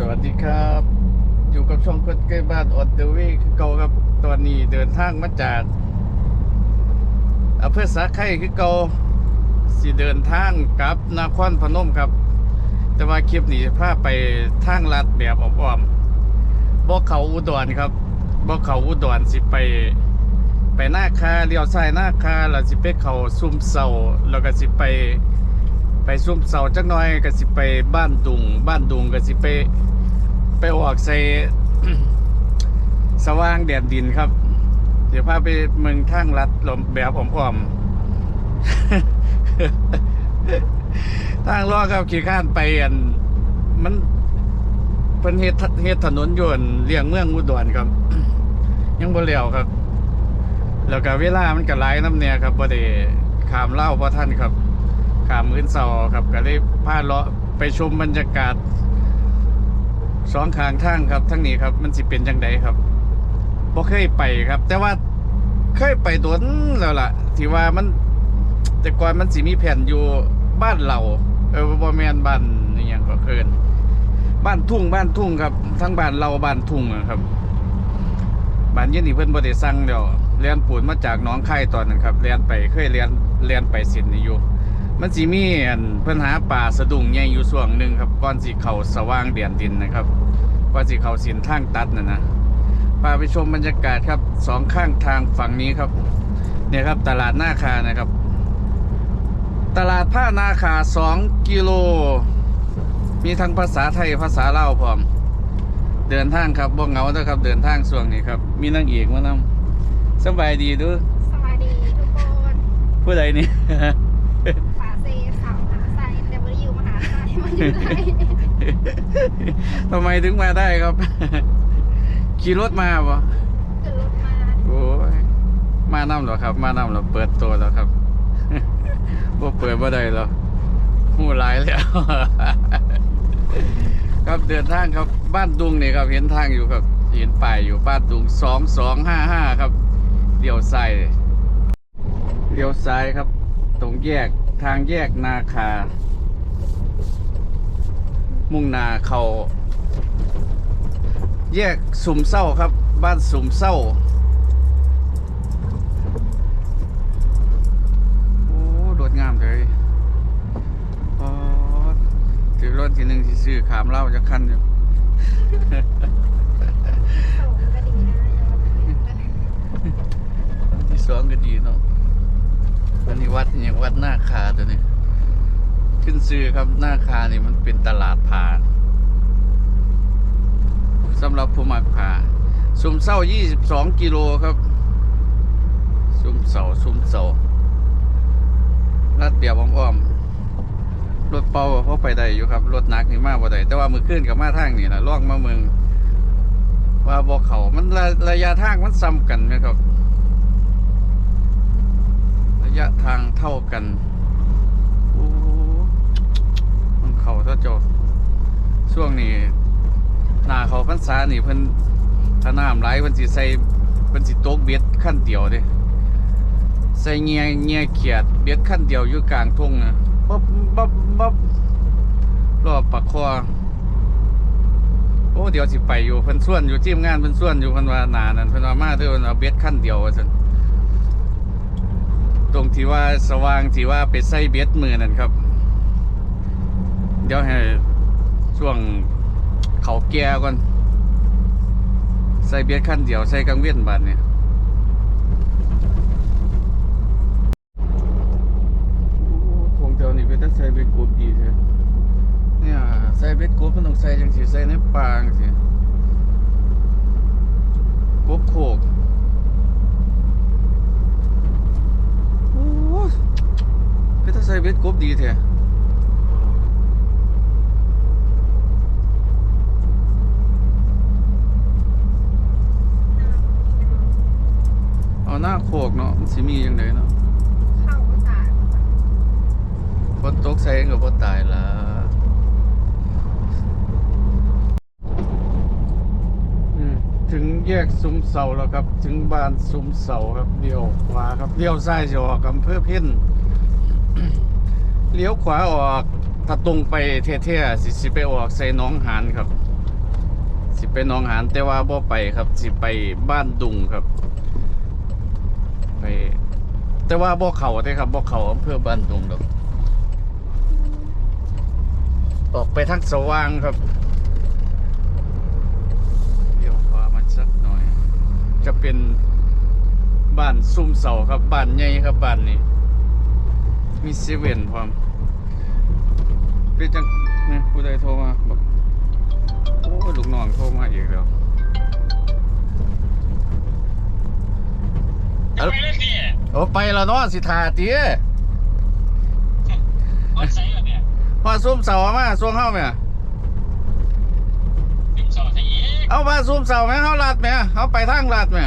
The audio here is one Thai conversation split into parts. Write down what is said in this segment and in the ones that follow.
สวัสดีครับ อยู่กับช่องคนใกล้บ้านออดเดวีคือเก่าครับตอนนี้เดินทางมาจากอำเภอสาไข่คือเก่าสิเดินทางกลับนครพนมครับ แต่ว่าคลิปนี้พาไปทางลัดแบบอ้อมๆบ่เขาอุดรครับบ่เขาอุดรสิไป ไปหน้าคาเลี้ยวซ้ายหน้าคาแล้วสิไปเขาซุ่มเสาแล้วก็สิไป ไปซุ่มเสาจักหน่อยก็สิไปบ้านดุง บ้านดุงก็สิไป ไปออกใส่สว่างแดดดินครับ เดี๋ยวพาไปเมืองทางลัดลมแบบอ้อมๆทางล้อครับขี่ข้านไปอัน มันเพิ่นเฮ็ดเฮ็ดถนนยวนเลี่ยงเมืองอุดรครับ ยังบ่แล้วครับ แล้วก็เวลามันก็หลายน้ำเนี่ยครับบ่ได้ขามเล่าเพราะท่านครับ ขามมื้นเสาครับก็เลยพาเลาะไปชมบรรยากาศสองข้างทางครับทั้งนี้ครับ มันสิเป็นจังไดครับบ่เคยไปครับ แต่ว่าเคยไปตัวแล้วล่ะ ที่ว่ามัน แต่ก่อนมันสิมีแผ่นอยู่บ้านเราเออบ่แม่นบ้านนี่ยังก็เคินบ้านทุ่งบ้านทุ่งครับ ทั้งบ้านเราบ้านทุ่งอะครับบ้านย็นนี่เพิ่นบ่ได้สั่งเดี๋ยวเรียนปูนมาจากน้องไข่ตอนนั้นครับเรียนไปเคยเรียนเรียนไปสินนี่อยู่ มันสิมีอันเพิ่นหาป่าสะดุ้งใหญ่อยู่ช่วงหนึงครับก่อนสิเข้าสว่างเดียนดินนะครับก่อนสิเข้าสินทางตัดน่ะนะพาไปชมบรรยากาศครับสองข้างทางฝั่งนี้ครับ เนี่ยครับตลาดหน้าคานะครับ ตลาดผ้านาคาสองกิโล มีทั้งภาษาไทยภาษาลาวพร้อม เดินทางครับบ่เหงาเด้อครับ เดินทางช่วงนี้ครับ มีนางเอกมานำสบายดีเดูสวัสดีทุกคนผู้ใดนี่ ฝาเซสาวมหาไซแต่บริยูมหาไซ มาอยู่ไหนทำไมถึงมาได้ครับ ขี่รถมาบ่ขึ้นรถมาโอ้ยมานำเหรอครับ มานำเหรอเปิดตัวแล้วครับบ่เปิดบ่ได้หรอหูหลายแล้ว ครับเดินทางครับบ้านดุงนี่ครับเห็นทางอยู่ครับ เห็นป้ายอยู่บ้านดุงสองสองห้าห้าครับเลี้ยวซ้ายเลี้ยวซ้ายครับ ตรงแยกทางแยกนาคา มุ่งหนาเขาแยกสุมเศร้าครับ บ้านสุมเศร้าโอ้รถงามเลยปอถือรถทีหนึ่งที่ซื้อขามเล่าจะคันอยู่ส่งก็ดีนะอย่าว่าแต่เงินเลยที่สองก็ดีเนาะอันนี้วัดอหย่างวัดหน้าคาตัวนี้ ขึ้นซื้อครับหน้าคานี่มันเป็นตลาดผาสำหรับผู้มักผาซุ่มเศร้า 22 กิโลครับซุ่มเสาซุ่มเสาลัดเดียบอ้อมๆรถเป่าเขาไปได้อยู่ครับ รถหนักนี่มาบ่ได้แต่ว่ามือขึ้นกับมาทางนี่นะล่องมาเมืองว่าบ่เขามันระระยะทางมันซ้ำกันไหมครับ ระยะทางเท่ากันโอ้มัน เขาถ้าจบช่วงนี้หน้าเขาพรรษานี่เพิ่นถ้าน้ำไหลเพิ่นสิใส่เพิ่นสิตกเบ็ดขั้นเดียวเด้ใส่เงียเงียเขียดเบ็ดขั้นเดียวอยู่กลางทุ่งนะบ๊บบ๊บบ๊บรอบปากคอโอ้เดี๋ยวสิไปอยู่เพิ่นส่วนอยู่ทีมงานเพิ่นส่วนอยู่เพิ่นว่าหนานั่นเพิ่นว่ามาเด้อเพิ่นว่าเบ็ดขั้นเดียวว่าซั่นตรงที่ว่าสว่างที่ว่าไปใส่เบ็ดมือนั่นครับ เดี๋ยวให้ช่วงเขาแก่ก่อน ใส่เบ็ดขั้นเดียว ใส่กังเวียนบาทเนี่ยคงเดียวนี่เป็นต้งใส่เบ็ดกบดีใช่เนี่ยใส่เบ็ดกบมันต้องใส่จังสิใส่ในปางสิกบโขกโอ้เป็นตาใส่เบ็ดกบดีแท้ เอาหน้าโคกเนาะมันสิมียังไงเนาะเข้าก็ตายฝนตกใส่ก็บ่ตายละอืมถึงแยกซุ้มเสาแล้วครับ ถึงบ้านซุ้มเสาครับเลี้ยวขวาครับเลี้ยวซ้ายจะออกอำเภอเพ่นเลี้ยวขวาออกถ้าตรงไปเท่ๆสิสิไปออกใส่หน้องหานครับ สิไปหนองหานแต่ว่าบ่ไปครับ สิไปบ้านดุงครับ ไป แต่ว่าบ่เขาเด้ครับบ่เขาอำเภอบ้านดุงดอกออกไปทางสว่างครับเดี๋ยวขวามาสักหน่อย จะเป็นบ้านซุ่มเสาครับบ้านใหญ่ครับบ้านนี้ มีเซเว่นพร้อมเป็นจังเนี่ยผู้ใดโทรมาบอกโอ้ลูกน้องโทรมาอีกแล้ว จะไปเลยสิโอ้ไปแล้วเนาะสิทาเตี้ยวัดไซด์เนี่ยพอซุ่มเสามาส่วงเฮาแม่ถึงสองไซด์อีกเอามาซุ่มเสาแม่เฮาลาดแม่เฮาไปทางลาดแม่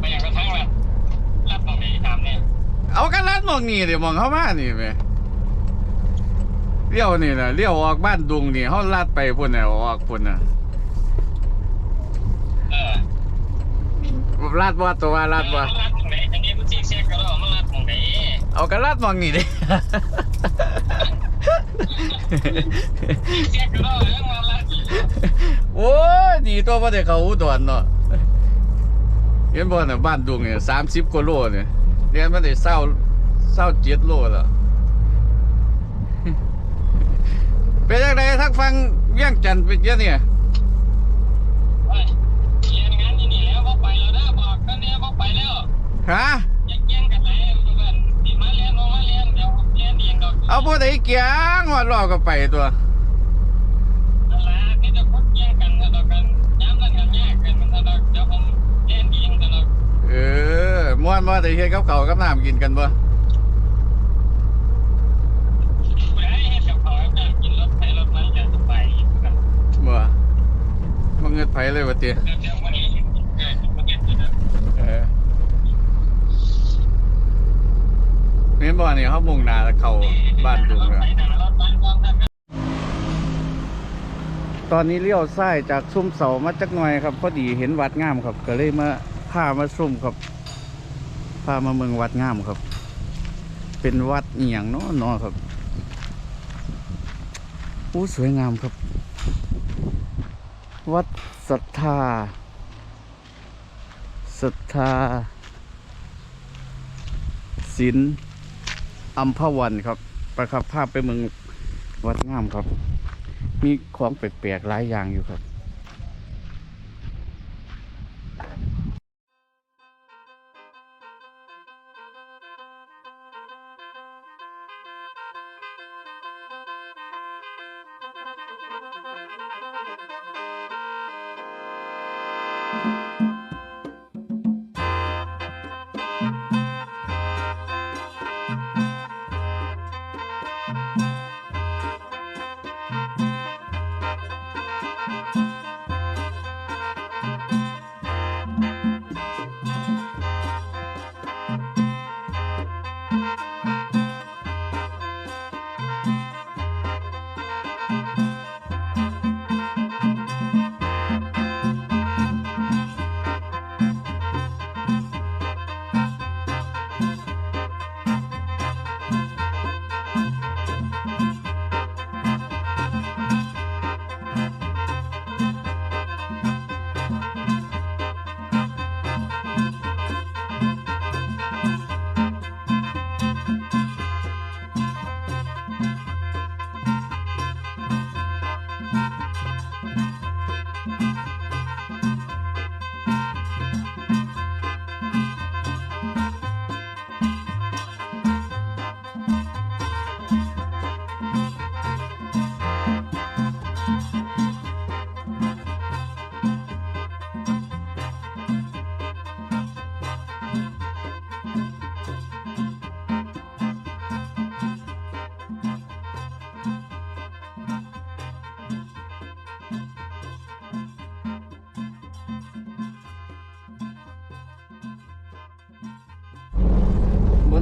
ไปอย่างกระทั่งละรับตรงนี้ถามเนี่ยเอากันลาดหมองนี่เดี๋ยวมองเฮามานี่แม่เลี้ยวนี่น่ะเลี้ยวออกบ้านดุงนี่เฮาลาดไปพุ่นน่ะออกพุ่นน่ะ เออ ลาดบ่ตัวว่าลาดบ่มันรัดตรงไหนทางนี้มันซีกแซกก็แล้วมันรัดตรงไหนเอากันลาดมองนี่ดิซีกแซกก็แล้วแล้วมันรัดอีกโอ้ยดีตัวบ่ได้เขาอุดรเนาะเห็นบ่น่ะบ้านดุงเนี่ย30กว่าโลเนี่ยเรียนมาได้เศร้าเศร้าเจ็ดโลแล้ว เป็นจังไดทักฟังเวียงจันทน์เป็นจังเนี่ย เฮ้ยเรียนงานที่นี่แล้วก็ไปแล้วนะบอกก็เนี่ยก็ไปแล้ว ฮะแยกแยงกันไหนทุกคนติดมาเรียนลงมาเรียนเดี๋ยวเรียนเองดอกเอาผู้ใดเกียงฮอดรอก็ไปตัวนั่นแหละที่จะพุดแยกกันนะดอกกันย้ำนั่นกันแยกกันมันนะดอกเดี๋ยวผมเรียนเองนะดอกเออม่วนบ่ได้เฮ็ดกับข้าวกับน้ำกินกันบ่ผู้ใดให้กับเขาแล้วก็กินรถไถรถมันจะไปกันบ่บ่เงิดไผเลยว่าติเดี๋ยวเดี๋ยววันนี้เออมาเก็บจุดนะ เออเห็นบ่นี่เฮามุ่งหน้าเข้าบ้านดุงแล้วรถไถหนาบ้านกองทัพตอนนี้เลี้ยวซ้ายจากซุ้มเสามาจักหน่อยครับพอดีเห็นวัดงามครับ ก็เลยมาพามาซุ่มครับพามาเมืองวัดงามครับ เป็นวัดเอียงเนาะเนาะครับอู้สวยงามครับ วัดศรัทธาศรัทธาศิล อัมพวันครับประคับภาพไปเมืองวัดงามครับ มีของแปลกๆหลายอย่างอยู่ครับ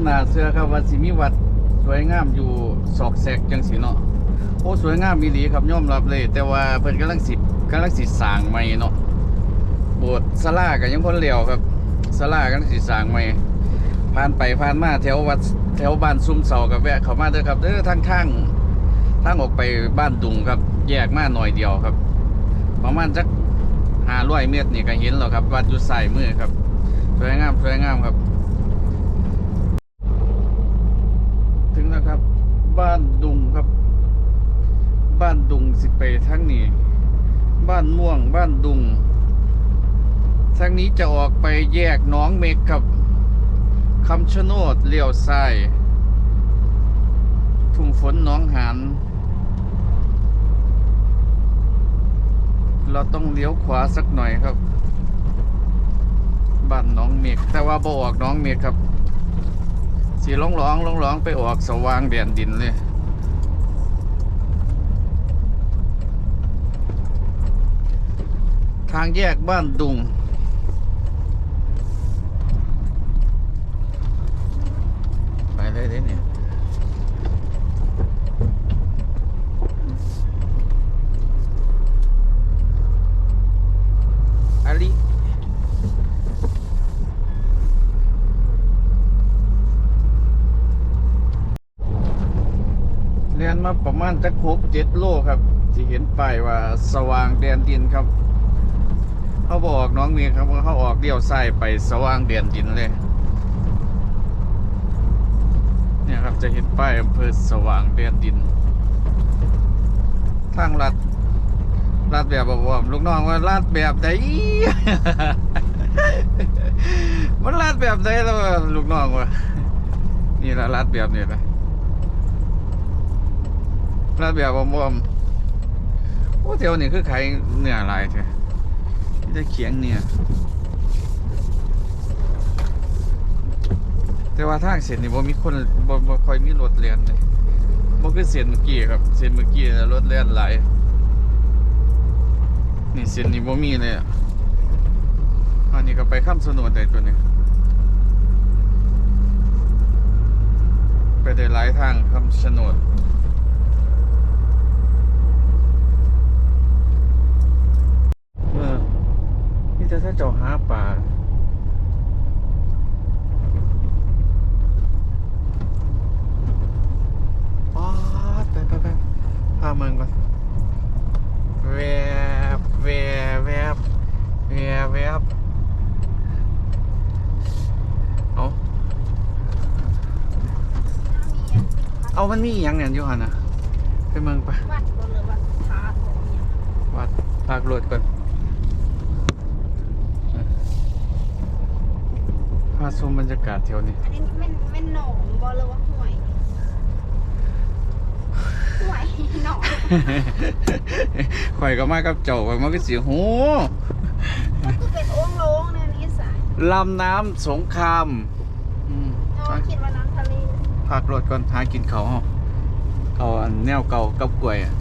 นาเสือครับว่าสิมีวัดสวยงามอยู่ศอกแซกจังสีเนาะโอ้สวยงามมีดีครับย่อมรับเลย แต่ว่าเพิ่นกำลังสิบกำลังสิสร้างใหม่เนาะโบสถ์ศาลาก็ยังพ้นเหลียวครับศาลากำลังสิสร้างใหม่ผ่านไปผ่านมาแถววัดแถวบ้านซุ้มเสากับแวะเข้ามาเด้อครับเด้อทางทางทางออกไปบ้านดุงครับ แยกมาหน่อยเดียวครับ ประมาณจักหาร้อยเมตรนี่ก็เห็นแล้วครับวัดอยู่ใส่มือครับสวยงามสวยงามครับ ถึงแล้วครับ บ้านดุงครับ บ้านดุงสิไปทางนี้ บ้านม่วง บ้านดุงทางนี้จะออกไปแยกน้องเมกครับคำชะโนดเลี้ยวซ้ายทุ่งฝนน้องหานเราต้องเลี้ยวขวาสักหน่อยครับบ้านน้องเมกแต่ว่าบ่ออกน้องเมกครับ สีร้องร้องร้องร้องไปออกสว่างแดนดินเลยทางแยกบ้านดุง ไปเลยเด้เนี่ยอาลีเรียน มาประมาณจักหกเจ็ดโลครับที่เห็นป้ายว่าสว่างแดนดินครับเขาบอกน้องเมียครับว่าเขาออกเดี่ยวไส้ไปสว่างเดียนดินเลยเนี่ยครับจะเห็นป้ายอำเภอสว่างเดียนดินทางลัดลัดแบบบอกว่าลูกน้องว่าลัดแบบไหนมันลัดแบบไหนแล้วลูกน้องว่านี่ละลัดแบบนี้ละ ลัดแบบบอมๆโอ้เดี๋ยวนี้คือขายเนื้อลายเถอะที่จะเขียงเนี่ย แต่ว่าทางเส้นนี่บ่มีคนบ่บ่ค่อยมีรถเลียนเลยบ่คือเส้นเมื่อกี้ครับเส้นเมื่อกี้รถเลียนหลายนี่เส้นนี้บ่มีเลยอะอันนี้ก็ไปข้ามสนวนได้ตัวนี้ไปได้หลายทางคำชะโนด เออ นี่จะถ้าเจ้าหาป่าป๊าดไปไปไปพาเมืองก่อนแวบแวบแวบแวบแวบเอาเอามันมีอหย่างเนี่ยอยู่หันนะไปเมืองไปวัดบนหรือวัดพระของเนี่ยวัดพากรวดก่อน พาชมบรรยากาศแถวนี้ อันนี้แม่นแม่นหนองบอหรือว่าห่วยห่วยหนองข่อยก็มากับเจ้าข่อยมาก็เสียหูก็คือเป็นโอ่งโล่งเนี่ยนี่สายลำน้ำสงครามอืมอ๋อคิดว่าน้ำทะเลพากรถก่อนหากินเขาวเอาเอาอันแนวเก่ากับกล้วยอะ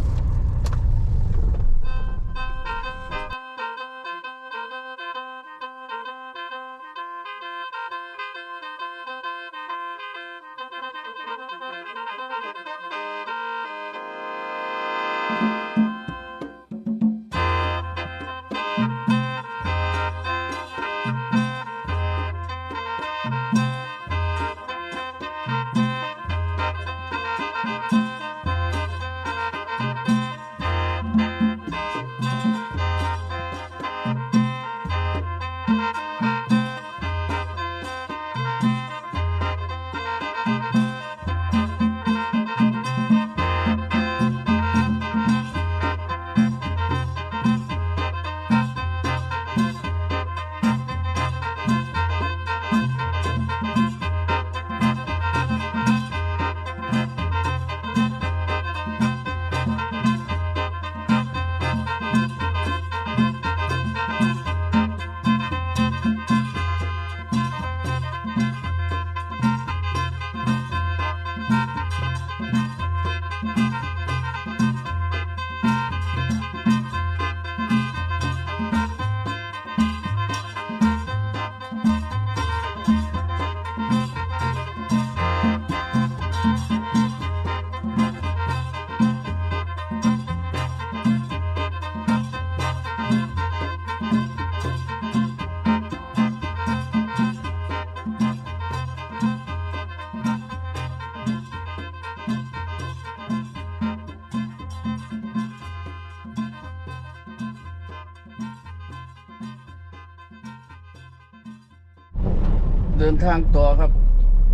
นทางต่อครับ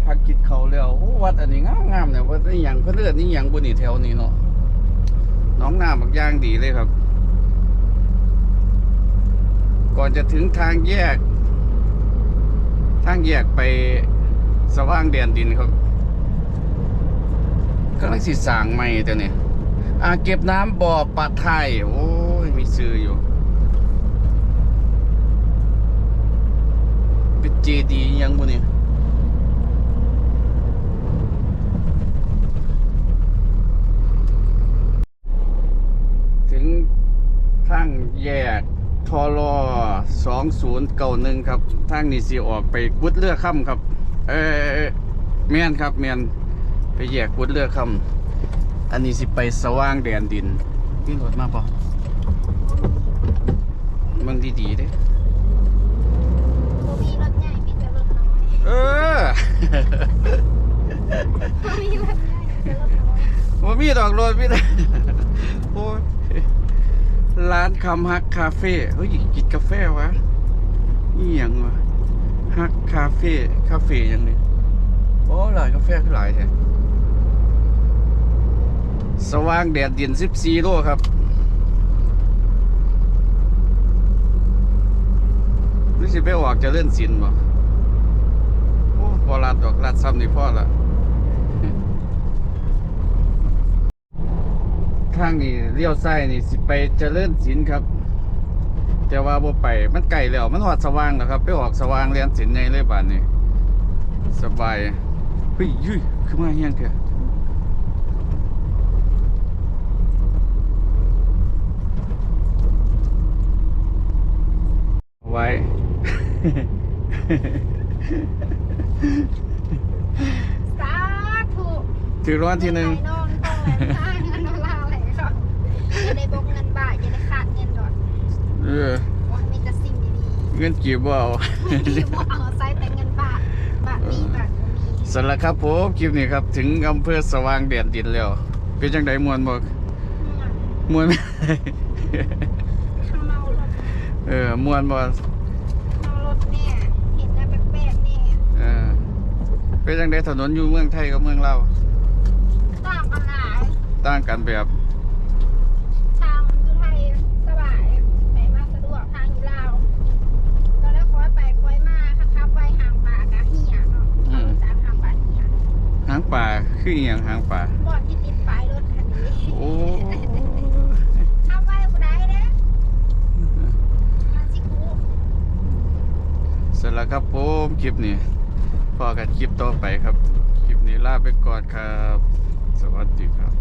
พักกิจเขาแล้ววัดอันนี้งามงามๆเนี่ยวัดนี่อย่างเพื่อนเลือนนี่อย่างบุนี่แถวนี้เนาะน้องน้ำบักย่างดีเลยครับ ก่อนจะถึงทางแยก ทางแยกไปสว่างแดนดินครับก็ลังสิสางใหม่แต่เนี่ยอ่าเก็บน้ำบ่อปะไทยโอ้ยมีซื้ออยู่ เจดีย์ยังบุนี่ถึงทางแยกทอรอสองศูนย์เก้าหนึ่งครับ ทางนี้สิออกไปกุดเลือกค่ำครับ เออแม่นครับแม่นไปแยกกุดเลือกค่ำอันนี้สิไปสว่างแดนดินนี่รถมาปะมึงดีๆเด้ โบมีรถใหญ่มีแต่รถน้อย เออโบมีรถใหญ่มีแต่รถน้อยว่ามีดอกโรดมีแต่โอ้ยร้านคำฮักคาเฟ่เฮ้ยกินกาแฟวะนี่ยังวะฮักคาเฟ่คาเฟ่ยังนี่โอ้หลายกาแฟคือหลายแท้สว่างแดดเดิน14โลครับ รู้สิไปออกเจะเล่นสินบ่ โอ้พอรัดดอกรัดซ้ำนี่พ่อละทางนี้เลี้ยวซ้ายนี่สิไปเจริญศิลป์ครับ แต่ว่าบ่ไปมันไกลแล้วมันหอดสว่างแล้วครับ ไปออกสว่างเรียนศิลป์ในเลยบ้านนี้สบายเฮ้ยยุ้ยคือมาเฮียงแกไว้ สาธุถือรางวัลที่หนึ่งไอ้น้องต้องเลยสร้างเงินดอลลาร์เลยค่ะจะได้บกเงินบาทจะได้ขาดเงินดอลเออวันมีแต่สิ่งดีเงินกี่บ่เอาๆไม่มีว่าเอาใส่แต่เงินบาทบาทมีบาทบ่มีสำหรับครับผมคลิปนี้ครับ ถึงอำเภอสว่างแดนดินแล้ว เป็นจังไดมวนบอกมวน ข้างเมารถเออมวนบ่ เมารถเนี่ย เห็นอะไรแปลกๆเนี่ย เออ เป็นจังไดถนนอยู่เมืองไทยกับเมืองลาวต่างกันหลายต่างกันแบบทางอยู่ไทยสบายไปมาสะดวกทางอยู่ลาวตอนแรกคอยไปคอยมาคับคับไว้ห่างป่ากะเหียเนาะเอาจากห่างป่าเหียหางป่าคืออหย่างหางป่าบอดที่ติดป้ายรถคันนี้โอ้เข้าไว้บ่ได้เด้มันสิคูสำหรับครับผมคลิปนี้ พอกันคลิปต่อไปครับ คลิปนี้ลาไปก่อนครับ สวัสดีครับ